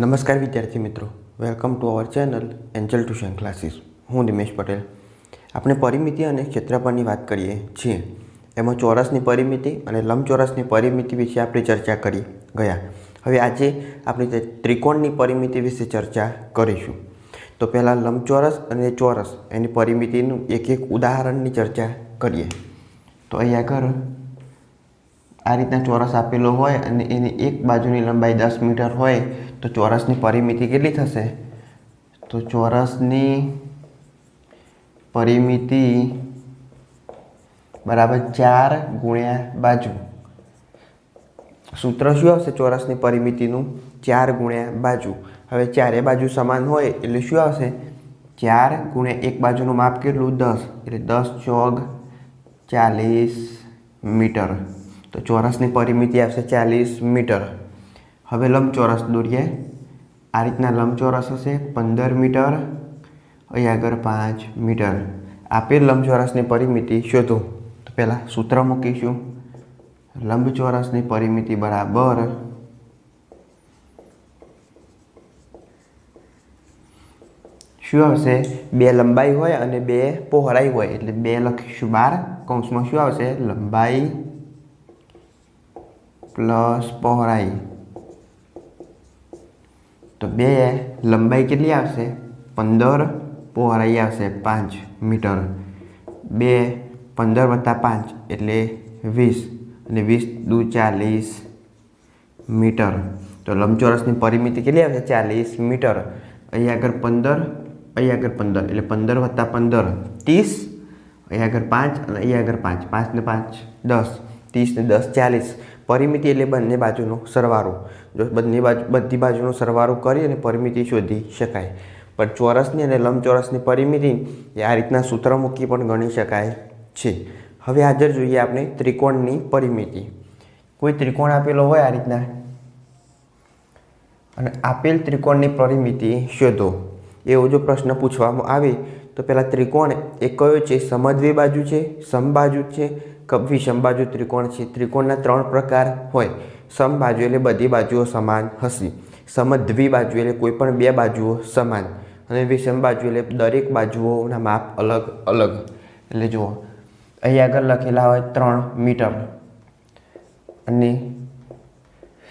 નમસ્કાર વિદ્યાર્થી મિત્રો. Welcome to our channel angel tuition classes હું દિમેશ પટેલ. આપણે પરિમિતિ અને ક્ષેત્રફળની વાત કરીએ છીએ. એમાં ચોરસની પરિમિતિ અને લંબચોરસની પરિમિતિ વિશે આપણે ચર્ચા કરી ગયા. હવે આજે આપણે ત્રિકોણની પરિમિતિ વિશે ચર્ચા કરીશું. તો પહેલાં લંબચોરસ અને ચોરસ, એની પરિમિતિનું એક એક ઉદાહરણની ચર્ચા કરીએ. તો અહીંયા આગળ આ રીતના ચોરસ આપેલો હોય અને એની એક બાજુની લંબાઈ દસ મીટર હોય તો ચોરસની પરિમિતિ કેટલી થશે? તો ચોરસની પરિમિતિ બરાબર ચાર ગુણ્યા બાજુ. સૂત્ર શું આવશે ચોરસની પરિમિતિનું? ચાર ગુણ્યા બાજુ. હવે ચારે બાજુ સમાન હોય એટલે શું આવશે? ચાર ગુણ્યા એક બાજુનું માપ કેટલું? દસ. એટલે દસ ચોગ ચાલીસ મીટર. તો ચોરસની પરિમિતિ આવશે ચાલીસ મીટર. હવે લંબચોરસ દોરીએ. આ રીતના લંબચોરસ હશે પંદર મીટર, અહીં આગળ પાંચ મીટર. આપેલ લંબચોરસની પરિમિતિ શોધો. તો પહેલાં સૂત્ર મૂકીશું. લંબચોરસની પરિમિતિ બરાબર શું આવશે? બે લંબાઈ હોય અને બે પહોળાઈ હોય. એટલે બે લખીશું બાર. કૌંસમાં શું આવશે? લંબાઈ પ્લસ પહોળાઈ. તો બે લંબાઈ કેટલી આવશે? પંદર પહોળાઈ આવશે પાંચ મીટર. બે પંદર વત્તા પાંચ એટલે વીસ. અને વીસ દુ ચાલીસ મીટર. તો લંબચોરસની પરિમિતિ કેટલી આવશે? ચાલીસ મીટર. અહીં આગળ પંદર અહીં આગળ પંદર. એટલે પંદર વત્તા પંદર. ત્રીસ અહીં આગળ પાંચ અને અહીં આગળ પાંચ. પાંચ ને પાંચ દસ. ત્રીસ ને દસ ચાલીસ. પરિમિતિ એટલે બંને બાજુનો સરવારો. જો બંને બાજુ, બધી બાજુનો સરવારો કરી અને પરિમિતિ શોધી શકાય. પણ ચોરસની અને લંબચોરસની પરિમિતિ એ આ રીતના સૂત્ર મૂકી પણ ગણી શકાય છે. હવે હાજર જોઈએ આપણે ત્રિકોણની પરિમિતિ. કોઈ ત્રિકોણ આપેલો હોય આ રીતના? અને આપેલ ત્રિકોણની પરિમિતિ શોધો. એવો જો પ્રશ્ન પૂછવામાં આવે તો પહેલાં ત્રિકોણ એ કયો છે? સમદ્વી બાજુ છે? સમબાજુ છે? કે સમબાજુ ત્રિકોણ છે? ત્રિકોણના ત્રણ પ્રકાર હોય. સમબાજુ એટલે બધી બાજુઓ સમાન હશે. સમદ્વી બાજુ એટલે કોઈ પણ બે બાજુઓ સમાન. અને વિષમ બાજુ એટલે દરેક બાજુઓના માપ અલગ અલગ. એટલે જુઓ. અહીં આગળ લખેલા હોય ત્રણ મીટર. અને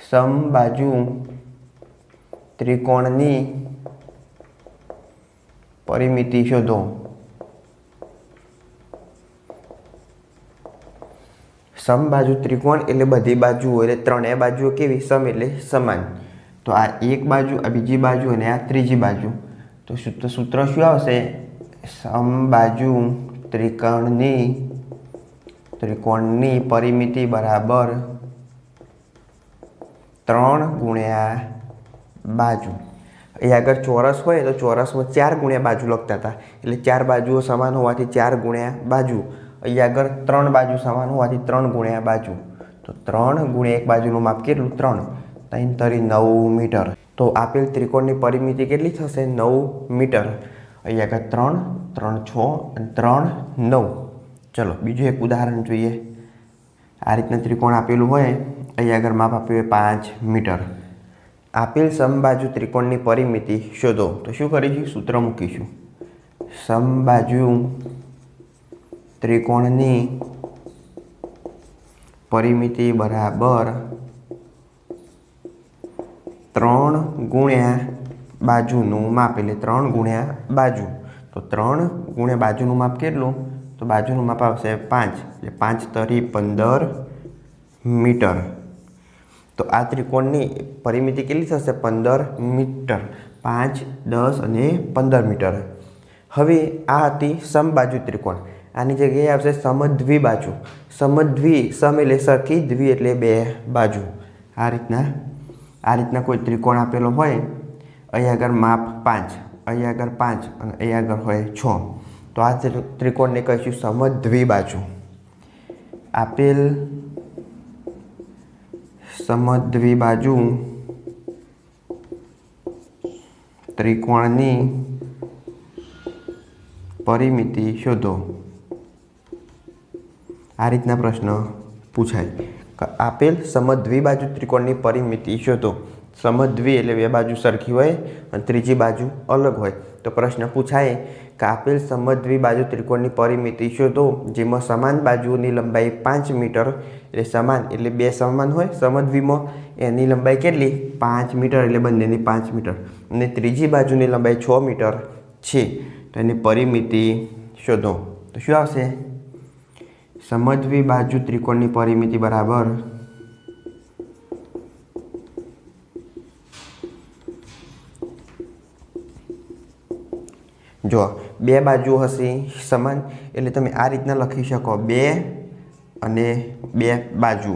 સમબાજુ ત્રિકોણની પરિમિતિ શોધો. સમબાજુ ત્રિકોણ એટલે બધી બાજુઓ, એટલે ત્રણેય બાજુઓ કેવી? સમ એટલે સમાન. તો આ એક બાજુ, આ બીજી બાજુ અને આ ત્રીજી બાજુ. તો સૂત્ર સૂત્ર શું આવશે? સમબાજુ ત્રિકોણની ત્રિકોણની પરિમિતિ બરાબર ત્રણ ગુણ્યા બાજુ. એ આગળ ચોરસ હોય તો ચોરસમાં ચાર ગુણ્યા બાજુ લખતા હતા. એટલે ચાર બાજુઓ સમાન હોવાથી ચાર ગુણ્યા બાજુ. અહીં આગળ ત્રણ બાજુ સમાન હોવાથી ત્રણ ગુણ્યા બાજુ. તો ત્રણ ગુણ્યા એક બાજુનું માપ કેટલું? ત્રણ. ત્રણ તરી નવ મીટર. તો આપેલ ત્રિકોણની પરિમિતિ કેટલી થશે? નવ મીટર. અહીં આગળ ત્રણ ત્રણ છ અને ત્રણ નવ. ચલો, બીજું એક ઉદાહરણ જોઈએ. આ રીતના ત્રિકોણ આપેલું હોય. અહીં આગળ માપ આપ્યું હોય પાંચ મીટર. આપેલ સમબાજુ ત્રિકોણની પરિમિતિ શોધો. તો શું કરીશું સૂત્ર મૂકીશું. સમબાજુ ત્રિકોણની પરિમિતિ બરાબર ત્રણ ગુણ્યા બાજુનું માપ, એટલે ત્રણ ગુણ્યા બાજુ. તો ત્રણ ગુણ્યા બાજુનું માપ કેટલું? તો બાજુનું માપ આવશે પાંચ. એટલે પાંચ તરી પંદર મીટર. તો આ ત્રિકોણની પરિમિતિ કેટલી થશે? પંદર મીટર. પાંચ, દસ અને પંદર મીટર. હવે આ હતી સમબાજુ ત્રિકોણ. આની જગ્યાએ આવશે સમદ્વી બાજુ. સમદ્વી સમ એટલે સરખી, દ્વિ એટલે બે બાજુ. આ રીતના આ રીતના કોઈ ત્રિકોણ આપેલો હોય અહીં આગળ માપ પાંચ અહીં આગળ પાંચ અને અહીં આગળ હોય છ. તો આ ત્રિકોણને કહીશું સમદ્વી બાજુ. આપેલ સમદ્વી બાજુ ત્રિકોણની પરિમિતિ શોધો. આ રીતના પ્રશ્ન પૂછાય. આપેલ સમદ્વિબાજુ ત્રિકોણની પરિમિતિ શોધો. સમદ્વી એટલે બે બાજુ સરખી હોય અને ત્રીજી બાજુ અલગ હોય. તો પ્રશ્ન પૂછાય કે આપેલ સમદ્વી બાજુ ત્રિકોણની પરિમિતિ શોધો, જેમાં સમાન બાજુની લંબાઈ પાંચ મીટર એટલે સમાન એટલે બે સમાન હોય. સમદ્વીમાં એની લંબાઈ કેટલી? પાંચ મીટર એટલે બંનેની પાંચ મીટર. અને ત્રીજી બાજુની લંબાઈ છ મીટર છે. તો એની પરિમિતિ શોધો. તો શું આવશે? સમજવી બાજુ ત્રિકોણની પરિમિતિ બરાબર જો બે બાજુ હશે સમાન, એટલે તમે આ રીતના લખી શકો બે અને બે બાજુ.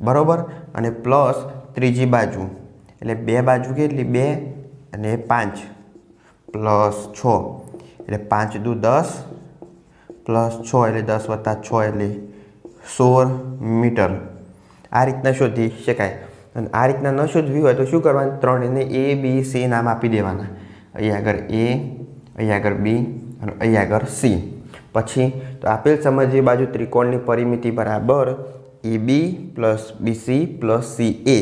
બરાબર? અને પ્લસ ત્રીજી બાજુ. એટલે બે બાજુ કેટલી? બે અને પાંચ. પ્લસ છ. એટલે પાંચ દુ દસ. પ્લસ છ એટલે દસ વત્તા છ એટલે સોળ મીટર. આ રીતના શોધી શકાય. અને આ રીતના ન શોધવી હોય તો શું કરવાનું? ત્રણ એને એ બી સી નામ આપી દેવાના. અહીંયા આગળ એ અહીંયા આગળ બી અને અહીંયા આગળ સી. પછી તો આપેલ સમજીએ બાજુ ત્રિકોણની પરિમિતિ બરાબર A B plus BC plus C A.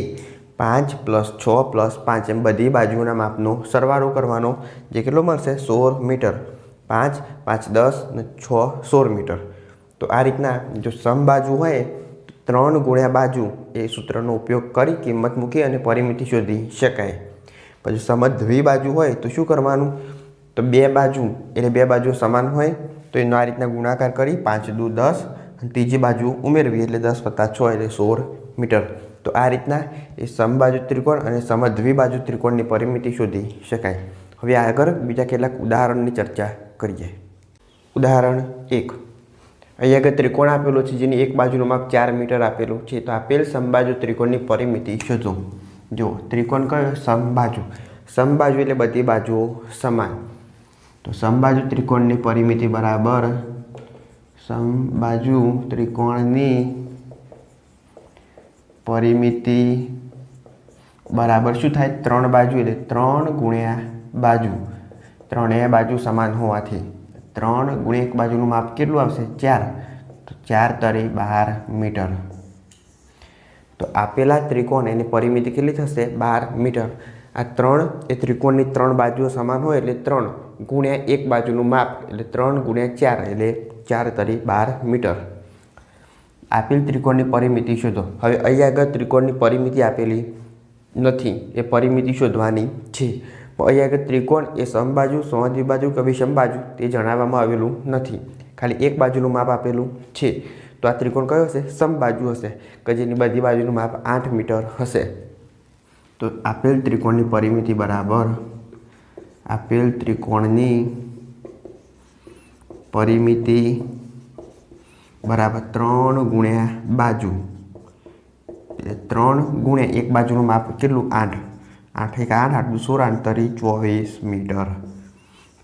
પાંચ પ્લસ છ પ્લસ પાંચ એમ બધી બાજુના માપનો સરવાળો કરવાનો જે કેટલો મળશે? સોળ મીટર. પાંચ પાંચ દસ ને છ સોળ મીટર. તો આ રીતના જો સમ બાજુ હોય, ત્રણ ગુણ્યા બાજુ એ સૂત્રનો ઉપયોગ કરી કિંમત મૂકી અને પરિમિતિ શોધી શકાય. પછી સમદ્વી બાજુ હોય તો શું કરવાનું? તો બે બાજુ, એટલે બે બાજુ સમાન હોય, તો એનો આ રીતના ગુણાકાર કરી પાંચ દુ દસ, અને ત્રીજી બાજુ ઉમેરવી, એટલે દસ વત્તા છ, એટલે સોળ મીટર. તો આ રીતના એ સમબાજુ ત્રિકોણ અને સમદ્વી બાજુ ત્રિકોણની પરિમિતિ શોધી શકાય. હવે આગળ બીજા કેટલાક ઉદાહરણની ચર્ચા કરીએ. ઉદાહરણ એક. અહીંયા આગળ ત્રિકોણ આપેલો છે, જેની એક બાજુનું માપ ચાર મીટર આપેલું છે, તો આપેલ સમબાજુ ત્રિકોણની પરિમિતિ શોધો. જો ત્રિકોણ કયો? સમબાજુ. સમબાજુ એટલે બધી બાજુઓ સમાન. તો સમબાજુ ત્રિકોણની પરિમિતિ બરાબર સમબાજુ ત્રિકોણની પરિમિતિ બરાબર શું થાય? ત્રણ બાજુ એટલે ત્રણ ગુણ્યા બાજુ. ત્રણેય બાજુ સમાન હોવાથી ત્રણ ગુણ્યા એક બાજુનું માપ કેટલું આવશે? ચાર. તો ચાર તરી બાર મીટર. તો આપેલા ત્રિકોણ એની પરિમિતિ કેટલી થશે? બાર મીટર. આ ત્રણ એ ત્રિકોણની ત્રણ બાજુઓ સમાન હોય એટલે ત્રણ. ગુણ્યા એક બાજુનું માપ એટલે ત્રણ ગુણ્યા ચાર એટલે ચાર તરી બાર મીટર. આપેલ ત્રિકોણની પરિમિતિ શોધો. હવે અહીંયા આગળ ત્રિકોણની પરિમિતિ આપેલી નથી. એ પરિમિતિ શોધવાની છે. અહીંયા આગળ ત્રિકોણ એ સમબાજુ સમદ્વી બાજુ કે વિષમબાજુ તે જણાવવામાં આવેલું નથી. ખાલી એક બાજુનું માપ આપેલું છે. તો આ ત્રિકોણ કયો હશે? સમબાજુ હશે કે જેની બધી બાજુનું માપ આઠ મીટર હશે. તો આપેલ ત્રિકોણની પરિમિતિ બરાબર આપેલ ત્રિકોણની પરિમિતિ બરાબર ત્રણ ગુણ્યા બાજુ. એટલે ત્રણ ગુણ્યા એક બાજુનું માપ કેટલું? આઠ. આઠ એક આઠ આઠ સોળ, આઠ તરી ચોવીસ મીટર.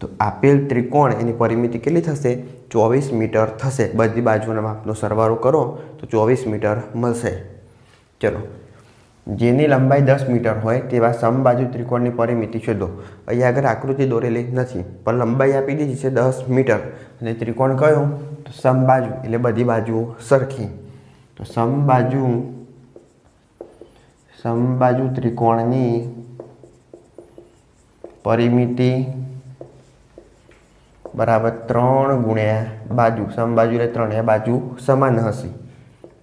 તો આપેલ ત્રિકોણ એની પરિમિતિ કેટલી થશે? ચોવીસ મીટર થશે. બધી બાજુના માપનો સરવાળો કરો તો ચોવીસ મીટર મળશે. ચલો. જેની લંબાઈ દસ મીટર હોય તેવા સમબાજુ ત્રિકોણની પરિમિતિ શોધો. અહીંયા આગળ આકૃતિ દોરેલી નથી, પણ લંબાઈ આપી દીધી છે દસ મીટર. અને ત્રિકોણ કયો? તો સમબાજુ, એટલે બધી બાજુઓ સરખી. તો સમબાજુ સમબાજુ ત્રિકોણની પરિમિતિ બરાબર ત્રણ ગુણ્યા બાજુ, સમબાજુ એટલે ત્રણેય બાજુ સમાન હશે.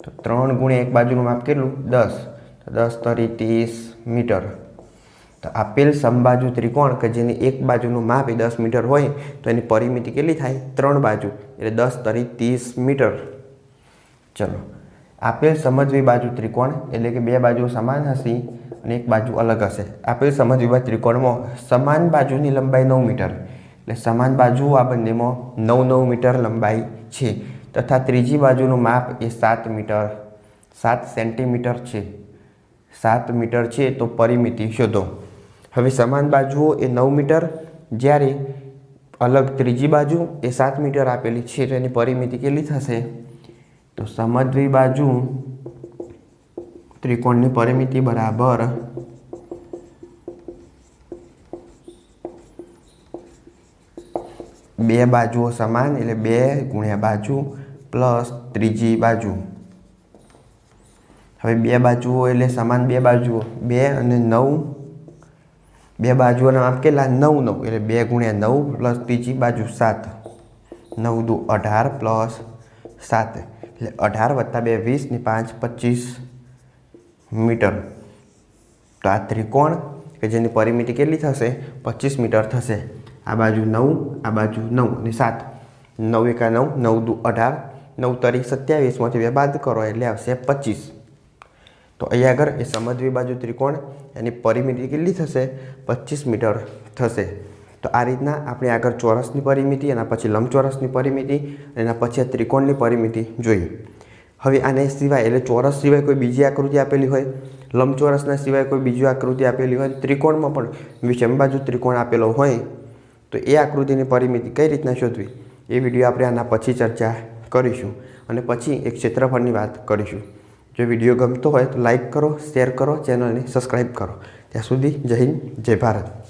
તો ત્રણ ગુણ્યા એક બાજુનું માપ કેટલું? દસ. દસ તરી ત્રીસ મીટર. તો આપેલ સમબાજુ ત્રિકોણ કે જેની એક બાજુનું માપ એ દસ મીટર હોય, તો એની પરિમિતિ કેટલી થાય? ત્રણ બાજુ, એટલે દસ તરી ત્રીસ મીટર. ચલો. આપેલ સમજવી બાજુ ત્રિકોણ, એટલે કે બે બાજુ સમાન હશે અને એક બાજુ અલગ હશે. આપેલ સમજવી બાજુ ત્રિકોણમાં સમાન બાજુની લંબાઈ નવ મીટર. એટલે સમાન બાજુ આ બંનેમાં નવ નવ મીટર લંબાઈ છે. તથા ત્રીજી બાજુનું માપ એ સાત મીટર, સાત સેન્ટીમીટર છે. સાત મીટર છે તો પરિમિતિ શોધો. હવે સમાન બાજુઓ એ નવ મીટર, જ્યારે અલગ ત્રીજી બાજુ એ સાત મીટર આપેલી છે તો એની પરિમિતિ કેટલી થશે? તો સમદ્વી બાજુ ત્રિકોણની પરિમિતિ બરાબર બે બાજુઓ સમાન એટલે બે ગુણ્યા બાજુ પ્લસ ત્રીજી બાજુ. હવે બે બાજુઓ એટલે સમાન બે બાજુઓ. બે અને નવ. બે બાજુઓના માપ કેટલા? નવ નવ. એટલે બે ગુણ્યા નવ પ્લસ ત્રીજી બાજુ સાત. નવ દુ અઢાર પ્લસ સાત. એટલે અઢાર વત્તા બે વીસ ને પાંચ પચીસ મીટર. તો આ ત્રિકોણ કે જેની પરિમિતિ કેટલી થશે? પચીસ મીટર થશે. આ બાજુ નવ, આ બાજુ નવ અને સાત. નવ એકા નવ નવ દુ અઢાર. નવ તરી સત્યાવીસમાંથી બે બાદ કરો એટલે આવશે પચીસ. તો અહીંયા આગળ એ સમજવી બાજુ ત્રિકોણ, એની પરિમિતિ કેટલી થશે? પચીસ મીટર થશે. તો આ રીતના આપણે આગળ ચોરસની પરિમિતિ, એના પછી લંબચોરસની પરિમિતિ એના પછી આ ત્રિકોણની પરિમિતિ જોઈએ. હવે આને સિવાય, એટલે ચોરસ સિવાય કોઈ બીજી આકૃતિ આપેલી હોય, લંબચોરસના સિવાય કોઈ બીજી આકૃતિ આપેલી હોય, ત્રિકોણમાં પણ વિષમ બાજુ ત્રિકોણ આપેલો હોય, તો એ આકૃતિની પરિમિતિ કઈ રીતના શોધવી? એ વીડિયો આપણે આના પછી ચર્ચા કરીશું. અને પછી એક ક્ષેત્રફળની વાત કરીશું. જો વીડિયો ગમતો હોય તો લાઈક કરો, શેર કરો, ચેનલને સબસ્ક્રાઈબ કરો. ત્યાં સુધી જય હિન્દ, જય ભારત.